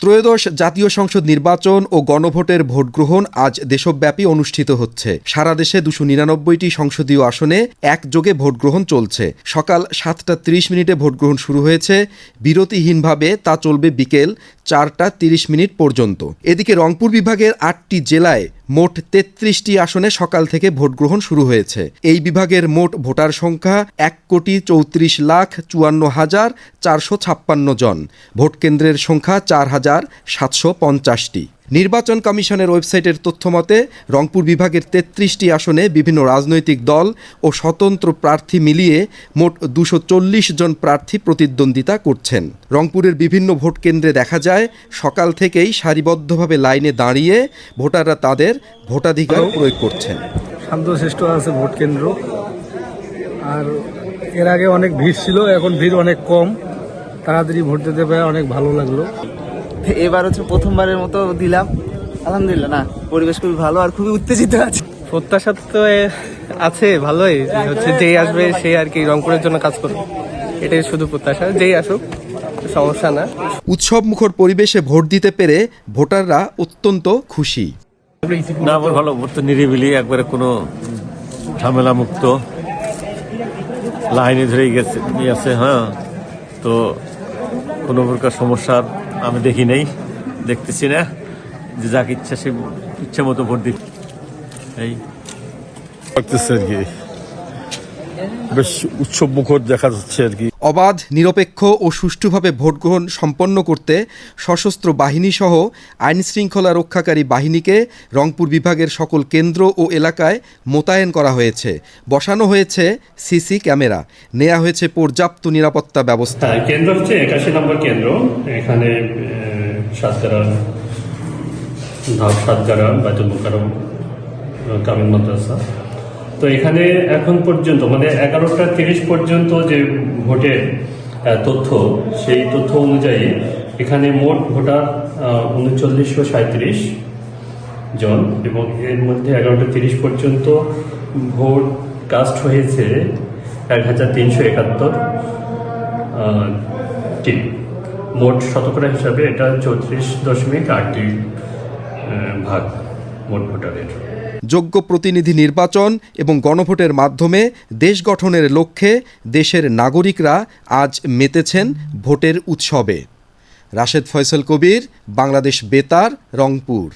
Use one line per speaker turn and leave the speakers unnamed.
ত্রয়োদশ জাতীয় সংসদ নির্বাচন ও গণভোটের ভোটগ্রহণ আজ দেশব্যাপী অনুষ্ঠিত হচ্ছে। সারা দেশে দুশো নিরানব্বইটি সংসদীয় আসনে একযোগে ভোটগ্রহণ চলছে। সকাল সাতটা তিরিশ মিনিটে ভোটগ্রহণ শুরু হয়েছে। বিরতিহীনভাবে তা চলবে বিকেল চারটা তিরিশ মিনিট পর্যন্ত। এদিকে রংপুর বিভাগের আটটি জেলায় মোট তেত্রিশটি আসনে সকাল থেকে ভোটগ্রহণ শুরু হয়েছে। এই বিভাগের মোট ভোটার সংখ্যা এক কোটি চৌত্রিশ লাখ চুয়ান্ন হাজার চারশো ছাপ্পান্ন জন। ভোটকেন্দ্রের সংখ্যা চার হাজার সাতশো পঞ্চাশটি। নির্বাচন কমিশনের ওয়েবসাইটের তথ্যমতে রংপুর বিভাগের তেত্রিশটি আসনে বিভিন্ন রাজনৈতিক দল ও স্বতন্ত্র প্রার্থী মিলিয়ে মোট দুশো জন প্রার্থী প্রতিদ্বন্দ্বিতা করছেন। রংপুরের বিভিন্ন ভোট কেন্দ্রে দেখা যায় সকাল থেকেই সারিবদ্ধভাবে লাইনে দাঁড়িয়ে ভোটাররা তাদের ভোটাধিকার প্রয়োগ করছেন।
শান্তশিষ্ট আছে ভোট কেন্দ্র। আর এর আগে অনেক ভিড় ছিল এখন ভিড় অনেক কম। তাড়াতাড়ি ভোট দিতে পারে অনেক ভালো লাগল।
এবার হচ্ছে প্রথমবারের মতো দিলাম। আলহামদুলিল্লাহ না পরিবেশ খুবই ভালো আর খুবই উত্তেজিত আছে।
প্রত্যাশা তো আছে ভালোই। যে হচ্ছে যেই আসবে সে আর কি রংপুরের জন্য কাজ করবে। এটাই শুধু প্রত্যাশা যেই আসুক সমস্যা না।
উৎসব মুখর পরিবেশে ভোট দিতে পেরে ভোটাররা অত্যন্ত খুশি।
না আমার ভালো ভোট তো নিরিবিলি একবারে কোনো ঝামেলা মুক্ত লাইনে ধরে গেছে আছে হ্যাঁ। তো কোনো প্রকার সমস্যার আমি দেখি নেই, দেখতেছি না। যে যাকে ইচ্ছা সে ইচ্ছা মতো ভোট দিচ্ছে এই।
আর কি? বেশ উৎসব মুখর দেখা যাচ্ছে আর কি।
অবাধ নিরপেক্ষ ও সুষ্ঠুভাবে ভোট গ্রহণ সম্পন্ন করতে সশস্ত্র বাহিনীসহ আইন শৃঙ্খলা রক্ষাকারী বাহিনীকে রংপুর বিভাগের সকল কেন্দ্র ও এলাকায় মোতায়েন করা হয়েছে। বসানো হয়েছে সিসি ক্যামেরা। নেওয়া হয়েছে পর্যাপ্ত নিরাপত্তা ব্যবস্থা।
হ্যাঁ কেন্দ্র হচ্ছে একাশি নম্বর কেন্দ্র। এখানে সাতগারা ধাপ সাতগারা বাইতুল মোকারম কামিল মাদ্রাসা। তো এখানে এখন পর্যন্ত মানে এগারোটা তিরিশ পর্যন্ত যে ভোটের তথ্য, সেই তথ্য অনুযায়ী এখানে মোট ভোটার উনচল্লিশশো সাঁত্রিশ জন এবং এর মধ্যে এগারোটা তিরিশ পর্যন্ত ভোট কাস্ট হয়েছে এক হাজার তিনশো একাত্তর মোট শতকরা হিসাবে এটা চৌত্রিশ দশমিক আটটি ভাগ। মোট ভোটারের।
যোগ্য প্রতিনিধি নির্বাচন এবং গণভোটের মাধ্যমে দেশ গঠনের লক্ষ্যে দেশের নাগরিকরা আজ মেতেছেন ভোটের উৎসবে। রাশেদ ফয়সল কবির, বাংলাদেশ বেতার, রংপুর।